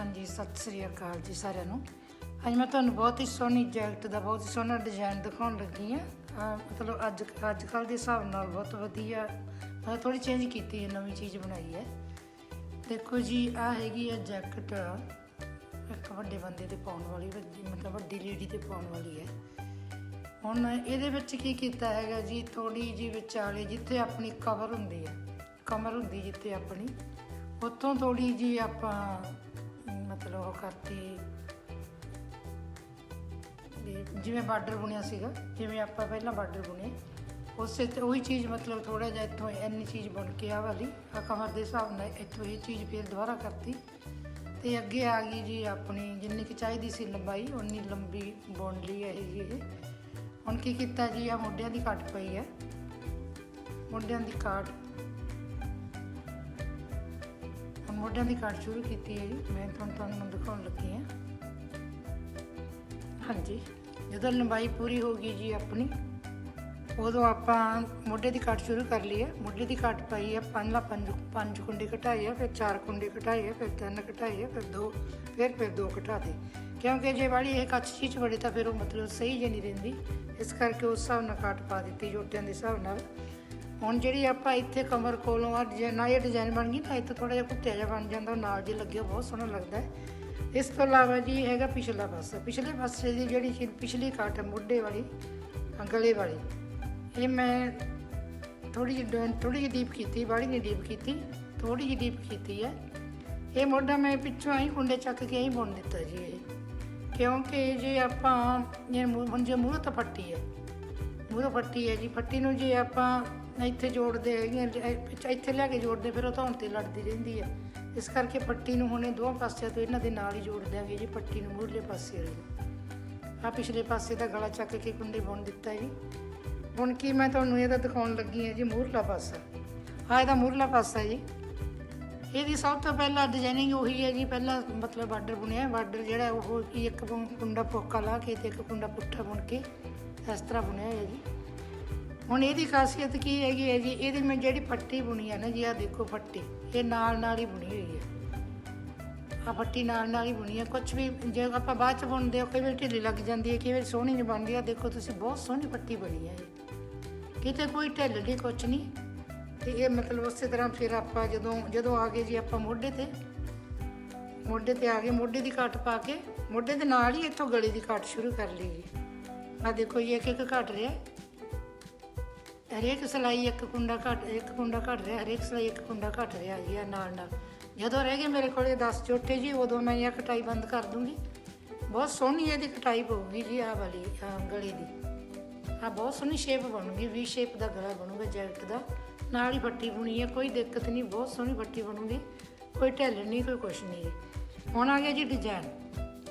ਹਾਂਜੀ ਸਤਿ ਸ੍ਰੀ ਅਕਾਲ ਜੀ ਸਾਰਿਆਂ ਨੂੰ। ਅੱਜ ਮੈਂ ਤੁਹਾਨੂੰ ਬਹੁਤ ਹੀ ਸੋਹਣੀ ਜੈਕਟ ਦਾ, ਬਹੁਤ ਹੀ ਸੋਹਣਾ ਡਿਜ਼ਾਈਨ ਦਿਖਾਉਣ ਲੱਗੀ ਆ ਮਤਲਬ ਅੱਜ ਅੱਜ ਕੱਲ ਦੇ ਹਿਸਾਬ ਨਾਲ ਬਹੁਤ ਵਧੀਆ ਮੈਂ ਥੋੜੀ ਚੇਂਜ ਕੀਤੀ ਹੈ, ਨਵੀਂ ਚੀਜ਼ ਬਣਾਈ ਹੈ। ਦੇਖੋ ਜੀ ਆ ਹੈਗੀ ਹੈ ਜੈਕਟ, ਇੱਕ ਵੱਡੇ ਬੰਦੇ ਤੇ ਪਾਉਣ ਵਾਲੀ, ਵੱਡੀ, ਮਤਲਬ ਵੱਡੀ ਲੇਡੀ ਤੇ ਪਾਉਣ ਵਾਲੀ ਹੈ। ਹੁਣ ਇਹਦੇ ਵਿੱਚ ਕੀ ਕੀਤਾ ਹੈਗਾ ਜੀ ਥੋੜੀ ਜੀ ਵਿਚਾਲੇ ਜਿੱਥੇ ਆਪਣੀ ਕਵਰ ਹੁੰਦੀ ਹੈ, ਕਮਰ ਹੁੰਦੀ ਜਿੱਥੇ ਆਪਣੀ, ਉੱਥੋਂ ਥੋੜੀ ਜੀ ਆਪਾਂ ਕਰਤੀ। ਵੀ ਜਿਵੇਂ ਬਾਰਡਰ ਬੁਣਿਆ ਸੀਗਾ, ਜਿਵੇਂ ਆਪਾਂ ਪਹਿਲਾਂ ਬਾਰਡਰ ਬੁਣੇ। ਉਸੇ ਤੇ ਉਹੀ ਚੀਜ਼ ਮਤਲਬ ਥੋੜਾ ਜਿਹਾ ਇੱਥੋਂ ਇੰਨੀ ਚੀਜ਼ ਬਣ ਕੇ ਆ ਵਾਲੀ ਆ ਕਮਰ ਦੇ ਹਿਸਾਬ ਨਾਲ ਇੱਥੋਂ ਇਹ ਚੀਜ਼ ਫਿਰ ਦੁਬਾਰਾ ਕਰਤੀ। ਤੇ ਅੱਗੇ ਆ ਗਈ ਜੀ ਆਪਣੀ ਜਿੰਨੀ ਕਿ ਚਾਹੀਦੀ ਸੀ ਲੰਬਾਈ ਉਨੀ ਲੰਬੀ ਬੁਣ ਲਈ ਹੈ ਜੀ ਇਹ। ਹੁਣ ਕੀ ਕੀਤਾ ਜੀ ਆ ਮੋਢਿਆਂ ਦੀ ਕੱਟ ਪਈ ਹੈ। ਮੋਢਿਆਂ ਦੀ ਕਾਟ ਮੋਢਿਆਂ ਦੀ ਕਾਟ ਸ਼ੁਰੂ ਕੀਤੀ ਹੈ ਜੀ। ਮੈਂ ਤੁਹਾਨੂੰ ਤੁਹਾਨੂੰ ਦਿਖਾਉਣ ਲੱਗੀ ਹਾਂ। ਹਾਂਜੀ। ਜਦੋਂ ਲੰਬਾਈ ਪੂਰੀ ਹੋ ਗਈ ਜੀ ਆਪਣੀ, ਉਦੋਂ ਆਪਾਂ ਮੋਢੇ ਦੀ ਕੱਟ ਸ਼ੁਰੂ ਕਰ ਲਈ ਹੈ। ਮੋਢੇ ਦੀ ਕੱਟ ਪਾਈ ਹੈ ਪਹਿਲਾਂ ਪੰਜ ਪੰਜ ਕੁੰਡੇ ਘਟਾਏ ਆ, ਫਿਰ ਚਾਰ ਕੁੰਡੇ ਘਟਾਏ ਆ, ਫਿਰ ਤਿੰਨ ਘਟਾਏ ਆ, ਫਿਰ ਦੋ, ਫਿਰ ਫਿਰ ਦੋ ਘਟਾ ਦੇ। ਕਿਉਂਕਿ ਜੇ ਵਾਲੀ ਇਹ ਕੱਚ ਚੀਚ ਬੜੇ ਤਾਂ ਫਿਰ ਉਹ ਮਤਲਬ ਸਹੀ ਜੇ ਨਹੀਂ ਰਹਿੰਦੀ। ਇਸ ਕਰਕੇ ਉਸ ਹਿਸਾਬ ਨਾਲ ਕੱਟ ਪਾ ਦਿੱਤੀ ਜੋਟਿਆਂ ਦੇ ਹਿਸਾਬ ਨਾਲ। ਹੁਣ ਜਿਹੜੀ ਆਪਾਂ ਇੱਥੇ ਕਮਰ ਕੋਲੋਂ ਆ ਡਿਜ਼ਾਈਨ ਇਹ ਡਿਜ਼ਾਈਨ ਬਣ ਗਈ ਨਾ ਇੱਥੇ ਥੋੜਾ ਜਿਹਾ ਕੁੱਟਿਆ ਜਿਹਾ ਬਣ ਜਾਂਦਾ ਉਹ ਨਾਲ ਜੇ ਲੱਗਿਆ ਬਹੁਤ ਸੋਹਣਾ ਲੱਗਦਾ ਇਸ ਤੋਂ ਇਲਾਵਾ ਜੀ ਹੈਗਾ ਪਿਛਲਾ ਪਾਸਾ। ਪਿਛਲੇ ਪਾਸੇ ਦੀ ਜਿਹੜੀ ਪਿਛਲੀ ਕਾਟ ਹੈ ਮੋਢੇ ਵਾਲੀ ਅ, ਗਲੇ ਵਾਲੀ ਇਹ ਮੈਂ ਥੋੜੀ ਜਿਹੀ ਥੋੜੀ ਜਿਹੀ ਡੀਪ ਕੀਤੀ ਬਾੜੀ ਨਹੀਂ ਡੀਪ ਕੀਤੀ ਥੋੜੀ ਜਿਹੀ ਡੀਪ ਕੀਤੀ ਹੈ। ਇਹ ਮੋਢਾ ਮੈਂ ਪਿੱਛੋਂ ਆਈ ਕੁੰਡੇ ਚੱਕ ਕੇ ਆਈ ਬੁਣ ਦਿੱਤਾ ਜੀ ਇਹ। ਕਿਉਂਕਿ ਜੇ ਆਪਾਂ ਇਹ ਹੁਣ ਜੇ ਮੂੰਹ ਤਾਂ ਫੱਟੀ ਹੈ ਮੂੰਹ ਫੱਟੀ ਹੈ ਜੀ ਫੱਟੀ ਨੂੰ ਜੇ ਆਪਾਂ ਇੱਥੇ ਜੋੜਦੇ ਹੈਗੇ ਹਾਂ, ਇੱਥੇ- ਇੱਥੇ ਲਿਆ ਕੇ ਜੋੜਦੇ ਫਿਰ ਉਹ ਧੌਣ ਤੇ ਲੜਦੀ ਰਹਿੰਦੀ ਹੈ ਇਸ ਕਰਕੇ ਪੱਟੀ ਨੂੰ ਹੁਣੇ ਦੋਹਾਂ ਪਾਸਿਆਂ ਤੋਂ ਇਹਨਾਂ ਦੇ ਨਾਲ ਹੀ ਜੋੜ ਦਿਆਂਗੇ ਜੀ ਪੱਟੀ ਨੂੰ ਮੂਹਰਲੇ ਪਾਸੇ ਵਾਲੀ ਆ ਪਿਛਲੇ ਪਾਸੇ ਦਾ ਗਲਾ ਚੱਕ ਕੇ ਕੁੰਡੇ ਬੁਣ ਦਿੱਤਾ ਜੀ। ਹੁਣ ਕੀ ਮੈਂ ਤੁਹਾਨੂੰ ਇਹਦਾ ਦਿਖਾਉਣ ਲੱਗੀ ਹਾਂ ਜੀ ਮੂਹਰਲਾ ਪਾਸਾ। ਆ ਇਹਦਾ ਮੂਹਰਲਾ ਪਾਸਾ ਜੀ। ਇਹਦੀ ਸਭ ਤੋਂ ਪਹਿਲਾਂ ਡਿਜ਼ਾਈਨਿੰਗ ਉਹੀ ਹੈ ਜੀ ਪਹਿਲਾਂ ਮਤਲਬ ਬਾਰਡਰ ਬੁਣਿਆ ਬਾਰਡਰ ਜਿਹੜਾ ਉਹ ਇੱਕ ਕੁੰਡਾ ਪੋਕਾ ਲਾ ਕੇ ਤੇ ਇੱਕ ਕੁੰਡਾ ਪੁੱਠਾ ਬੁਣ ਕੇ ਇਸ ਤਰ੍ਹਾਂ ਬੁਣਿਆ ਹੈ ਜੀ। ਹੁਣ ਇਹਦੀ ਖਾਸੀਅਤ ਕੀ ਹੈਗੀ ਹੈ ਜੀ? ਇਹਦੀ ਮੈਂ ਜਿਹੜੀ ਪੱਟੀ ਬੁਣੀ ਹੈ ਨਾ ਜੀ ਆ ਦੇਖੋ ਪੱਟੀ ਇਹ ਨਾਲ ਨਾਲ ਹੀ ਬੁਣੀ ਹੋਈ ਹੈ। ਆ ਪੱਟੀ ਨਾਲ ਨਾਲ ਹੀ ਬੁਣੀ ਹੈ। ਕੁਝ ਵੀ ਜੇ ਆਪਾਂ ਬਾਅਦ ਚ ਬੁਣਦੇ ਹਾਂ, ਕਈ ਵਾਰ ਢਿੱਲੀ ਲੱਗ ਜਾਂਦੀ ਹੈ, ਕਈ ਵਾਰ ਸੋਹਣੀ ਨਹੀਂ ਬਣਦੀ। ਆ ਦੇਖੋ, ਤੁਸੀਂ ਬਹੁਤ ਸੋਹਣੀ ਪੱਟੀ ਬਣੀ ਹੈ ਇਹ। ਕਿਤੇ ਕੋਈ ਢਿੱਲ ਨਹੀਂ ਕੁਝ ਨਹੀਂ। ਤੇ ਇਹ ਮਤਲਬ ਉਸੇ ਤਰ੍ਹਾਂ ਫਿਰ ਆਪਾਂ ਜਦੋਂ ਜਦੋਂ ਆ ਗਏ ਜੀ ਆਪਾਂ ਮੋਢੇ ਤੇ। ਮੋਢੇ ਤੇ ਆ ਗਏ, ਮੋਢੇ ਦੀ ਕੱਟ ਪਾ ਕੇ, ਮੋਢੇ ਦੇ ਨਾਲ ਹੀ ਇੱਥੋਂ ਗਲੇ ਦੀ ਕੱਟ ਸ਼ੁਰੂ ਕਰ ਲਈ ਜੀ। ਆ ਦੇਖੋ ਜੀ ਇੱਕ ਇੱਕ ਘਟ ਰਿਹਾ। ਹਰੇਕ ਸਲਾਈ ਇੱਕ ਕੁੰਡਾ ਘਟ, ਇੱਕ ਕੁੰਡਾ ਘਟ ਰਿਹਾ, ਹਰੇਕ ਸਲਾਈ ਇੱਕ ਕੁੰਡਾ ਘਟ ਰਿਹਾ ਜੀ ਆ ਨਾਲ ਨਾਲ। ਜਦੋਂ ਰਹਿ ਗਏ ਮੇਰੇ ਕੋਲੇ 10 ਚੋਟੇ ਜੀ, ਉਦੋਂ ਮੈਂ ਇਹ ਕਟਾਈ ਬੰਦ ਕਰ ਦੂੰਗੀ। ਬਹੁਤ ਸੋਹਣੀ ਇਹਦੀ ਕਟਾਈ ਪਊਗੀ ਜੀ ਆ ਵਾਲੀ ਗਲੇ ਦੀ। ਆ ਬਹੁਤ ਸੋਹਣੀ ਸ਼ੇਪ ਬਣੂਗੀ ਵੀ ਸ਼ੇਪ ਦਾ ਗਲਾ ਬਣੂਗਾ, ਜੈਕਟ ਦਾ। ਨਾਲ ਹੀ ਫੱਟੀ ਬੁਣੀ ਹੈ, ਕੋਈ ਦਿੱਕਤ ਨਹੀਂ, ਬਹੁਤ ਸੋਹਣੀ ਫੱਟੀ ਬਣੂਗੀ। ਕੋਈ ਢਿੱਲ ਨਹੀਂ, ਕੋਈ ਕੁਛ ਨਹੀਂ ਜੀ। ਹੁਣ ਆ ਗਿਆ ਜੀ ਡਿਜ਼ਾਈਨ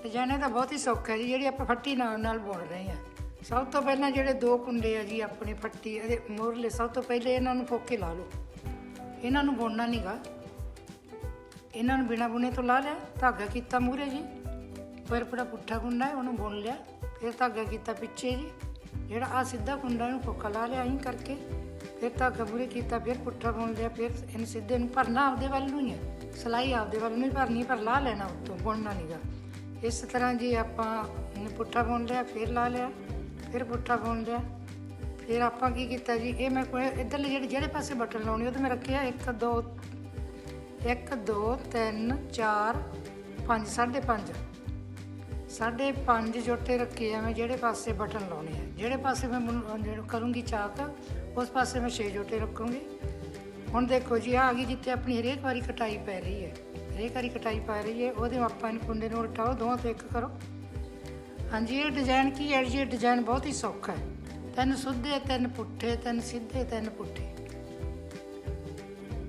ਡਿਜ਼ਾਈਨ ਇਹਦਾ ਬਹੁਤ ਹੀ ਸੌਖਾ ਜੀ, ਜਿਹੜੀ ਆਪਾਂ ਫੱਟੀ ਨਾਲ ਨਾਲ ਬੁਣ ਰਹੇ ਹਾਂ। ਸਭ ਤੋਂ ਪਹਿਲਾਂ ਜਿਹੜੇ ਦੋ ਕੁੰਡੇ ਆ ਜੀ, ਆਪਣੇ ਫੱਟੀ, ਇਹਦੇ ਮੋਰਲੇ, ਸਭ ਤੋਂ ਪਹਿਲੇ ਇਹਨਾਂ ਨੂੰ ਫੋਕੇ ਲਾ ਲਓ। ਇਹਨਾਂ ਨੂੰ ਬੁਣਨਾ ਨਹੀਂਗਾ ਇਹਨਾਂ ਨੂੰ ਬਿਨਾ ਬੁਣੇ ਤੋਂ ਲਾ ਲਿਆ, ਧਾਗਾ ਕੀਤਾ ਮੂਰੇ ਜੀ। ਪਰ ਪੂਰਾ ਪੁੱਠਾ ਕੁੰਡਾ ਹੈ, ਉਹਨੂੰ ਬੁਣ ਲਿਆ। ਫਿਰ ਧਾਗਾ ਕੀਤਾ ਪਿੱਛੇ ਜੀ। ਜਿਹੜਾ ਆ ਸਿੱਧਾ ਕੁੰਡਾ, ਇਹਨੂੰ ਫੋਕਾ ਲਾ ਲਿਆ ਐਂ ਕਰਕੇ। ਫਿਰ ਧਾਗਾ ਮੂਰੇ ਕੀਤਾ, ਫਿਰ ਪੁੱਠਾ ਬੁਣ ਲਿਆ, ਫਿਰ ਇਹਨੂੰ ਸਿੱਧੇ ਨੂੰ ਭਰਨਾ ਆਪਦੇ ਵੱਲ ਨੂੰ ਹੀ ਹੈ ਸਲਾਈ ਆਪਦੇ ਵੱਲ ਨੂੰ ਹੀ ਭਰਨੀ, ਪਰ ਲਾ ਲੈਣਾ ਉੱਤੋਂ, ਬੁਣਨਾ ਨਹੀਂਗਾ ਇਸ ਤਰ੍ਹਾਂ ਜੀ ਆਪਾਂ ਪੁੱਠਾ ਬੁਣ ਲਿਆ, ਫਿਰ ਲਾ ਲਿਆ। ਫਿਰ ਪੁੱਠਾ ਬੁਣ ਲਿਆ ਫਿਰ ਆਪਾਂ ਕੀ ਕੀਤਾ ਜੀ, ਇਹ ਮੈਂ ਕੋਈ ਇੱਧਰਲੇ ਜਿਹੜੇ ਜਿਹੜੇ ਪਾਸੇ ਬਟਨ ਲਾਉਣੇ, ਉਹ ਤੇ ਮੈਂ ਰੱਖਿਆ 1 2 1 2 3 4 5 5.5 ਸਾਢੇ ਪੰਜ। ਜੋਟੇ ਰੱਖੇ ਆ ਮੈਂ, ਜਿਹੜੇ ਪਾਸੇ ਬਟਨ ਲਾਉਣੇ ਆ। ਜਿਹੜੇ ਪਾਸੇ ਮੈਂ ਕਰੂੰਗੀ ਚਾਕ, ਉਸ ਪਾਸੇ ਮੈਂ 6 ਜੋਟੇ ਰੱਖੂੰਗੀ। ਹੁਣ ਦੇਖੋ ਜੀ ਆ ਆ ਗਈ ਜਿੱਥੇ ਆਪਣੀ ਹਰੇਕ ਵਾਰੀ ਕਟਾਈ ਪੈ ਰਹੀ ਹੈ। ਹਰੇਕ ਵਾਰੀ ਕਟਾਈ ਪੈ ਰਹੀ ਹੈ, ਉਹਦੇ ਆਪਾਂ ਇਹਨੂੰ ਕੁੰਡੇ ਨੂੰ ਉਲਟਾਓ, ਦੋਵਾਂ ਤੋਂ ਇੱਕ ਕਰੋ। ਹਾਂਜੀ, ਇਹ ਡਿਜ਼ਾਈਨ ਕੀ ਹੈ? ਜੀ ਇਹ ਡਿਜ਼ਾਈਨ ਬਹੁਤ ਹੀ ਸੌਖਾ ਹੈ। ਤਿੰਨ ਸੁੱਧੇ, ਤਿੰਨ ਪੁੱਠੇ, ਤਿੰਨ ਸਿੱਧੇ, ਤਿੰਨ ਪੁੱਠੇ।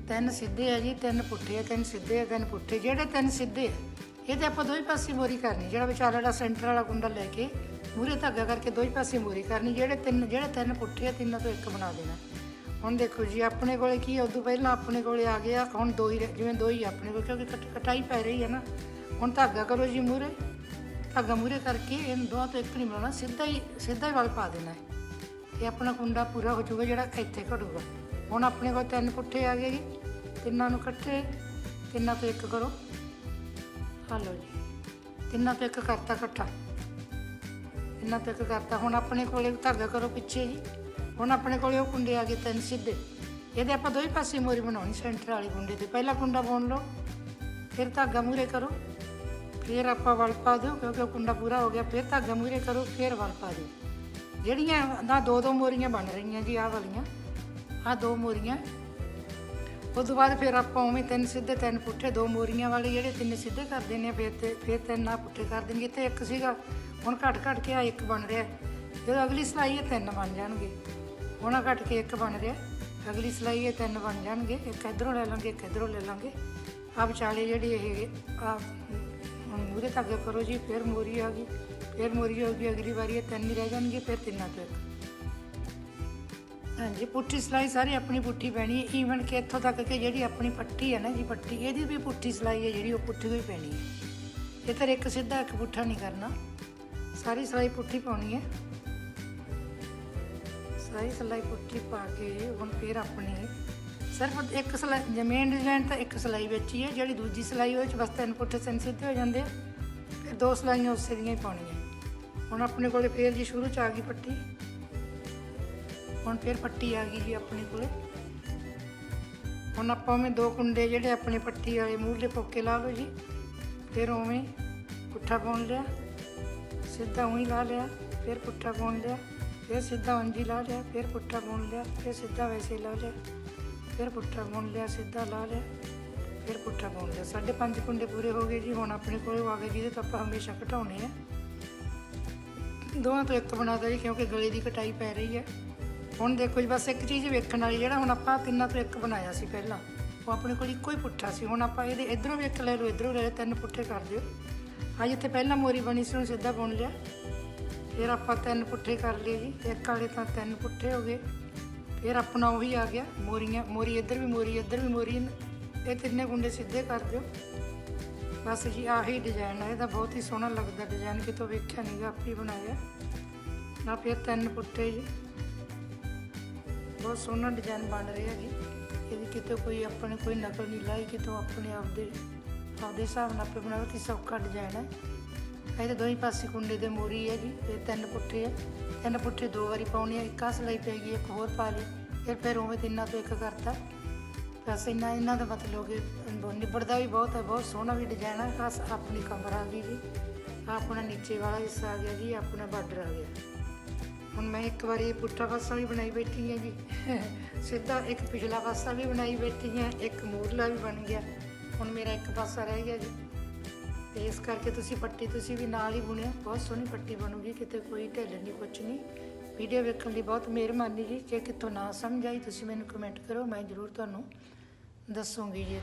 ਤਿੰਨ ਸਿੱਧੇ ਆ ਜੀ, ਤਿੰਨ ਪੁੱਠੇ ਆ ਤਿੰਨ ਸਿੱਧੇ ਆ ਤਿੰਨ ਪੁੱਠੇ। ਜਿਹੜੇ ਤਿੰਨ ਸਿੱਧੇ ਆ, ਇਹ ਇਹਦੇ ਆਪਾਂ ਦੋਈ ਪਾਸੇ ਮੋਰੀ ਕਰਨੀ। ਜਿਹੜਾ ਵਿਚਾਲੇ ਵਾਲਾ ਸੈਂਟਰ ਵਾਲਾ ਕੁੰਡਾ ਲੈ ਕੇ ਮੂਰੇ ਧਾਗਾ ਕਰਕੇ ਦੋਈ ਪਾਸੇ ਮੋਰੀ ਕਰਨੀ। ਜਿਹੜੇ ਤਿੰਨ ਜਿਹੜੇ ਤਿੰਨ ਪੁੱਠੇ ਆ, ਤਿੰਨਾਂ ਤੋਂ ਇੱਕ ਬਣਾ ਦੇਣਾ। ਹੁਣ ਦੇਖੋ ਜੀ, ਆਪਣੇ ਕੋਲੇ ਕੀ ਹੈ ਉਦੋਂ ਪਹਿਲਾਂ ਆਪਣੇ ਕੋਲੇ ਆ ਗਿਆ। ਹੁਣ ਦੋ ਹੀ ਜਿਵੇਂ ਦੋ ਹੀ ਆਪਣੇ ਕੋਲ, ਕਿਉਂਕਿ ਕਟ- ਕਟਾਈ ਪੈ ਰਹੀ ਹੈ ਨਾ। ਹੁਣ ਧਾਗਾ ਕਰੋ ਜੀ ਮੂਰੇ ਧਾਗਾ ਮੂਰੇ ਕਰਕੇ ਇਹਨੂੰ ਦੋਹਾਂ ਤੋਂ ਇੱਕ ਨਹੀਂ ਬਣਾਉਣਾ ਸਿੱਧਾ ਹੀ ਸਿੱਧਾ ਹੀ ਵੱਲ ਪਾ ਦੇਣਾ ਹੈ ਤੇ ਆਪਣਾ ਕੁੰਡਾ ਪੂਰਾ ਹੋ ਜਾਊਗਾ ਜਿਹੜਾ ਇੱਥੇ ਘੜੂਗਾ ਹੁਣ ਆਪਣੇ ਕੋਲ ਤਿੰਨ ਪੁੱਠੇ ਆ ਗਏ ਜੀ ਤਿੰਨਾਂ ਨੂੰ ਇਕੱਠੇ ਤਿੰਨਾਂ ਤੋਂ ਇੱਕ ਕਰੋ। ਆ ਲਓ ਜੀ। ਤਿੰਨਾਂ ਤੋਂ ਇੱਕ ਕਰਤਾ ਇਕੱਠਾ। ਤਿੰਨਾਂ ਤੋਂ ਇੱਕ ਕਰਤਾ। ਹੁਣ ਆਪਣੇ ਕੋਲੇ ਧਾਗਾ ਕਰੋ ਪਿੱਛੇ ਜੀ। ਹੁਣ ਆਪਣੇ ਕੋਲੇ ਉਹ ਕੁੰਡੇ ਆ ਗਏ ਤਿੰਨ ਸਿੱਧੇ। ਇਹਦੇ ਆਪਾਂ ਦੋਵੇਂ ਪਾਸੇ ਮੋਰੀ ਬਣਾਉਣੀ ਸੈਂਟਰ ਵਾਲੇ ਕੁੰਡੇ ਤੇ। ਪਹਿਲਾ ਕੁੰਡਾ ਬੁਣ ਲਓ ਫਿਰ ਧਾਗਾ ਮੂਰੇ ਕਰੋ। ਫਿਰ ਆਪਾਂ ਵਲ ਪਾ ਦਿਓ, ਕਿਉਂਕਿ ਉਹ ਕੁੰਡਾ ਪੂਰਾ ਹੋ ਗਿਆ, ਫਿਰ ਧਾਗਾ ਮੂਰੇ ਕਰੋ, ਫਿਰ ਵਲ ਪਾ ਦਿਓ। ਜਿਹੜੀਆਂ ਨਾ ਦੋ ਦੋ ਮੋਰੀਆਂ ਬਣ ਰਹੀਆਂ ਜੀ, ਆਹ ਵਾਲੀਆਂ, ਆਹ ਦੋ ਮੋਰੀਆਂ। ਉਸ ਤੋਂ ਬਾਅਦ ਫਿਰ ਆਪਾਂ ਉਵੇਂ ਤਿੰਨ ਸਿੱਧੇ ਤਿੰਨ ਪੁੱਠੇ, ਦੋ ਮੋਰੀਆਂ ਵਾਲੇ ਜਿਹੜੇ ਤਿੰਨ ਸਿੱਧੇ ਕਰ ਦਿੰਦੇ ਆ, ਫਿਰ ਤੇ, ਫਿਰ ਤਿੰਨ ਆ ਪੁੱਠੇ ਕਰ ਦੇਣਗੇ। ਤੇ ਇੱਕ ਸੀਗਾ, ਹੁਣ ਘਟ ਘਟ ਕੇ ਆ ਇੱਕ ਬਣ ਰਿਹਾ। ਜਦੋਂ ਅਗਲੀ ਸਲਾਈ ਇਹ ਤਿੰਨ ਬਣ ਜਾਣਗੇ। ਹੁਣ ਆਹ ਘਟ ਕੇ ਇੱਕ ਬਣ ਰਿਹਾ। ਅਗਲੀ ਸਲਾਈ ਇਹ ਤਿੰਨ ਬਣ ਜਾਣਗੇ। ਇੱਕ ਇਧਰੋਂ ਲੈ ਲਾਂਗੇ, ਇੱਕ ਇਧਰੋਂ ਲੈ ਲਾਂਗੇ। ਆ ਵਿਚਾਲੇ ਜਿਹੜੀ ਇਹ ਆ ਹੁਣ ਮੂਰੇ ਤੱਕ ਕਰੋ ਜੀ, ਫਿਰ ਮੋਰੀ ਆ ਗਈ, ਫਿਰ ਮੋਰੀ ਹੋ ਗਈ, ਅਗਲੀ ਵਾਰੀ ਇਹ ਤਿੰਨ ਹੀ ਰਹਿ ਜਾਣਗੇ, ਫਿਰ ਤਿੰਨਾਂ ਤੋਂ ਇੱਕ। ਹਾਂਜੀ, ਪੁੱਠੀ ਸਲਾਈ ਸਾਰੀ ਆਪਣੀ ਪੁੱਠੀ ਪੈਣੀ ਹੈ ਈਵਨ ਕਿ ਇੱਥੋਂ ਤੱਕ ਕਿ ਜਿਹੜੀ ਆਪਣੀ ਪੱਟੀ ਹੈ ਨਾ ਜੀ, ਪੱਟੀ, ਇਹਦੀ ਵੀ ਪੁੱਠੀ ਸਲਾਈ ਹੈ ਜਿਹੜੀ, ਉਹ ਪੁੱਠੀ ਹੋਈ ਪੈਣੀ ਹੈ। ਇਹ ਤਾਂ ਇੱਕ ਸਿੱਧਾ ਇੱਕ ਪੁੱਠਾ ਨਹੀਂ ਕਰਨਾ, ਸਾਰੀ ਸਲਾਈ ਪੁੱਠੀ ਪਾਉਣੀ ਹੈ। ਸਾਰੀ ਸਲਾਈ ਪੁੱਠੀ ਪਾ ਕੇ ਹੁਣ ਫਿਰ ਆਪਣੀ ਸਿਰਫ ਇੱਕ ਸਲਾਈ, ਜਮੇਨ ਡਿਜ਼ਾਈਨ ਤਾਂ ਇੱਕ ਸਲਾਈ ਵਿੱਚ ਹੀ ਹੈ, ਜਿਹੜੀ ਦੂਜੀ ਸਲਾਈ ਉਹਦੇ ਚ ਬਸ ਤਿੰਨ ਪੁੱਠੇ ਤਿੰਨ ਸਿੱਧੇ ਹੋ ਜਾਂਦੇ ਆ ਫਿਰ ਦੋ ਸਲਾਈਆਂ ਉਸੇ ਦੀਆਂ ਹੀ ਪਾਉਣੀਆਂ। ਹੁਣ ਆਪਣੇ ਕੋਲੇ ਫੇਰ ਜੀ ਸ਼ੁਰੂ ਚ ਆ ਗਈ ਪੱਟੀ। ਹੁਣ ਫਿਰ ਪੱਟੀ ਆ ਗਈ ਜੀ ਆਪਣੇ ਕੋਲੇ। ਹੁਣ ਆਪਾਂ ਉਵੇਂ ਦੋ ਕੁੰਡੇ ਜਿਹੜੇ ਆਪਣੇ ਪੱਟੀ ਵਾਲੇ ਮੂਹਰੇ ਪੋਕੇ ਲਾ ਲਓ ਜੀ। ਫਿਰ ਉਵੇਂ ਪੁੱਠਾ ਪਾਉਣ ਲਿਆ, ਸਿੱਧਾ ਉਹੀ ਲਾ ਲਿਆ, ਫਿਰ ਪੁੱਠਾ ਪਾਉਣ ਲਿਆ, ਫਿਰ ਸਿੱਧਾ ਉਂਜੀ ਲਾ ਲਿਆ, ਫਿਰ ਪੁੱਠਾ ਪਾਉਣ ਲਿਆ, ਫਿਰ ਸਿੱਧਾ ਵੈਸੇ ਲਾ ਲਿਆ। ਫਿਰ ਪੁੱਠਾ ਬੁਣ ਲਿਆ, ਸਿੱਧਾ ਲਾ ਲਿਆ, ਫਿਰ ਪੁੱਠਾ ਬੁਣ ਲਿਆ। ਸਾਡੇ ਪੰਜ ਕੁੰਡੇ ਪੂਰੇ ਹੋ ਗਏ ਜੀ, ਹੁਣ ਆਪਣੇ ਕੋਲ ਆ ਗਏ ਜਿਹਦੇ ਤੋਂ ਆਪਾਂ ਹਮੇਸ਼ਾ ਘਟਾਉਣੇ ਆ। ਦੋਵਾਂ ਤੋਂ ਇੱਕ ਬਣਾਦਾ ਜੀ, ਕਿਉਂਕਿ ਗਲੇ ਦੀ ਕਟਾਈ ਪੈ ਰਹੀ ਹੈ। ਹੁਣ ਦੇਖੋ ਜੀ, ਬਸ ਇੱਕ ਚੀਜ਼ ਵੇਖਣ ਵਾਲੀ, ਜਿਹੜਾ ਹੁਣ ਆਪਾਂ ਤਿੰਨਾਂ ਤੋਂ ਇੱਕ ਬਣਾਇਆ ਸੀ ਪਹਿਲਾਂ, ਉਹ ਆਪਣੇ ਕੋਲ ਇੱਕੋ ਹੀ ਪੁੱਠਾ ਸੀ। ਹੁਣ ਆਪਾਂ ਇਹਦੇ ਇਧਰੋਂ ਵੀ ਇੱਕ ਲੈ ਲਓ, ਇਧਰੋਂ ਲੈ ਲਓ, ਤਿੰਨ ਪੁੱਠੇ ਕਰ ਦਿਓ। ਆ ਜਿੱਥੇ ਪਹਿਲਾਂ ਮੋਰੀ ਬਣੀ ਸੀ ਉਹਨੂੰ ਸਿੱਧਾ ਬੁਣ ਲਿਆ। ਫਿਰ ਆਪਾਂ ਤਿੰਨ ਪੁੱਠੇ ਕਰ ਲਏ ਜੀ, ਇੱਕ ਵਾਲੇ ਤਾਂ ਤਿੰਨ ਪੁੱਠੇ ਹੋ ਗਏ। ਫਿਰ ਆਪਣਾ ਉਹੀ ਆ ਗਿਆ, ਮੋਰੀਆਂ, ਮੋਰੀ ਇੱਧਰ ਵੀ ਮੋਰੀ, ਇੱਧਰ ਵੀ ਮੋਰੀ ਇਹ ਤਿੰਨੇ ਗੁੰਡੇ ਸਿੱਧੇ ਕਰ ਦਿਓ। ਬਸ ਜੀ, ਆਹੀ ਡਿਜ਼ਾਈਨ ਹੈ ਇਹਦਾ ਬਹੁਤ ਹੀ ਸੋਹਣਾ ਲੱਗਦਾ ਡਿਜ਼ਾਈਨ ਕਿਤੋਂ ਵੇਖਿਆ ਨਹੀਂਗਾ ਆਪੇ ਬਣਾਇਆ। ਨਾ ਫਿਰ ਤਿੰਨ ਪੁੱਠੇ ਜੀ। ਬਹੁਤ ਸੋਹਣਾ ਡਿਜ਼ਾਈਨ ਬਣ ਰਿਹਾ ਜੀ। ਇਹਦੀ ਕਿਤੇ ਕੋਈ ਆਪਣੇ, ਕੋਈ ਨਕਲ ਨਹੀਂ ਲਾਈ, ਕਿਤੋਂ ਆਪਣੇ ਆਪ ਦੇ ਆਪਦੇ ਹਿਸਾਬ ਨਾਲ ਆਪੇ ਬਣਾਇਆ ਕਿ ਸੌਖਾ ਡਿਜ਼ਾਈਨ ਹੈ ਇਹਦੇ ਦੋਹੀਂ ਪਾਸੇ ਕੁੰਡੇ ਦੇ ਮੋਰੀ ਹੈ ਜੀ, ਇਹ ਤਿੰਨ ਪੁੱਠੇ ਆ। ਤਿੰਨ ਪੁੱਠੇ ਦੋ ਵਾਰੀ ਪਾਉਣੇ ਆ, ਇੱਕ ਆਸ ਪੈ ਗਈ, ਇੱਕ ਹੋਰ ਪਾ ਲਈ, ਫਿਰ ਫਿਰ ਉਵੇਂ ਤਿੰਨਾਂ ਤੋਂ ਇੱਕ ਕਰਤਾ। ਬਸ ਇੰਨਾ, ਇਹਨਾਂ ਦਾ ਮਤਲਬ ਕਿ ਬ- ਨਿਬੜਦਾ ਵੀ ਬਹੁਤ ਹੈ, ਬਹੁਤ ਸੋਹਣਾ ਵੀ ਡਿਜ਼ਾਈਨ ਆ, ਖਾਸ ਆਪਣੀ ਕਮਰ ਆ ਗਈ ਜੀ ਆਪਣਾ ਨੀਚੇ ਵਾਲਾ ਹਿੱਸਾ ਆ ਗਿਆ ਜੀ, ਆਪਣਾ ਬਾਰਡਰ ਆ ਗਿਆ। ਹੁਣ ਮੈਂ ਇੱਕ ਵਾਰੀ ਇਹ ਪੁੱਠਾ ਪਾਸਾ ਵੀ ਬਣਾਈ ਬੈਠੀ ਹਾਂ ਜੀ। ਸਿੱਧਾ ਇੱਕ ਪਿਛਲਾ ਪਾਸਾ ਵੀ ਬਣਾਈ ਬੈਠੀ ਹਾਂ, ਇੱਕ ਮੂਰਲਾ ਵੀ ਬਣ ਗਿਆ। ਹੁਣ ਮੇਰਾ ਇੱਕ ਪਾਸਾ ਰਹਿ ਗਿਆ ਜੀ। ਤੇ ਇਸ ਕਰਕੇ ਤੁਸੀਂ ਪੱਟੀ ਤੁਸੀਂ ਵੀ ਨਾਲ ਹੀ ਬੁਣਿਆ ਬਹੁਤ ਸੋਹਣੀ ਪੱਟੀ ਬਣੂਗੀ, ਕਿਤੇ ਕੋਈ ਢਿੱਲ ਨਹੀਂ ਕੁਛ ਨਹੀਂ ਵੀਡੀਓ ਵੇਖਣ ਲਈ ਬਹੁਤ ਮਿਹਰਬਾਨੀ ਜੀ। ਜੇ ਕਿਤੋਂ ਨਾ ਸਮਝ ਆਈ, ਤੁਸੀਂ ਮੈਨੂੰ ਕਮੈਂਟ ਕਰੋ, ਮੈਂ ਜ਼ਰੂਰ ਤੁਹਾਨੂੰ ਦੱਸੂਗੀ ਜੀ।